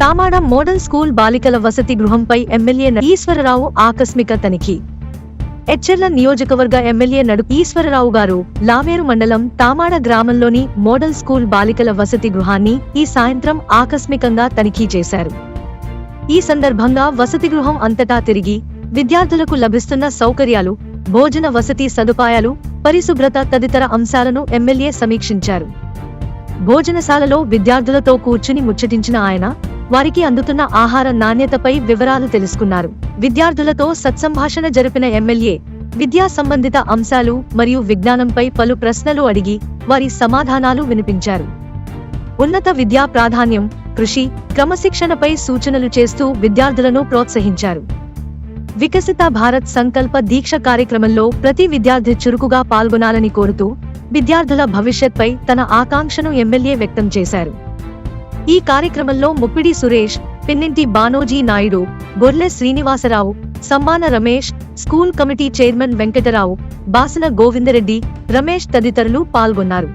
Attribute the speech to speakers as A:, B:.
A: Tamada model school బాలికల వసతి గృహంపై MLA Eswararao ఆకస్మిక తనిఖీ. ఎచ్చెర్ల నియోజకవర్గ ఎమ్మెల్యే నడు ఈశ్వరరావు గారు లావేరు మండలం తామాడ గ్రామంలోని మోడల్ స్కూల్ బాలికల వసతి గృహాన్ని ఈ సాయంత్రం ఆకస్మికంగా తనిఖీ చేశారు. ఈ సందర్భంగా వసతి గృహం అంతటా తిరిగి విద్యార్థులకు లభిస్తున్న సౌకర్యాలు భోజన వసతి సదుపాయాలు పరిశుభ్రత తదితర అంశాలను ఎమ్మెల్యే సమీక్షించారు. భోజనశాలలో విద్యార్థులతో కూర్చుని ముచ్చటించిన ఆయన వారికి అందుతున్న ఆహార నాణ్యతపై వివరాలు తెలుసుకున్నారు. విద్యార్థులతో సత్సంభాషణ జరిపిన ఎమ్మెల్యే విద్యా సంబంధిత అంశాలు మరియు విజ్ఞానంపై పలు ప్రశ్నలు అడిగి వారి సమాధానాలు వినిపించారు. ఉన్నత విద్యా ప్రాధాన్యం కృషి క్రమశిక్షణపై సూచనలు చేస్తూ విద్యార్థులను ప్రోత్సహించారు. వికసిత భారత్ సంకల్ప దీక్ష కార్యక్రమంలో ప్రతి విద్యార్థి చురుకుగా పాల్గొనాలని కోరుతూ విద్యార్థుల భవిష్యత్పై తన ఆకాంక్షను ఎమ్మెల్యే వ్యక్తం చేశారు. ఈ కార్యక్రమంలో Muppidi Suresh Pinninti Banoji Naidu Gorle Srinivasa Rao Sammana Ramesh school committee chairman Venkata Rao Basana Govinda Reddy Ramesh తదితరులు పాల్గొన్నారు.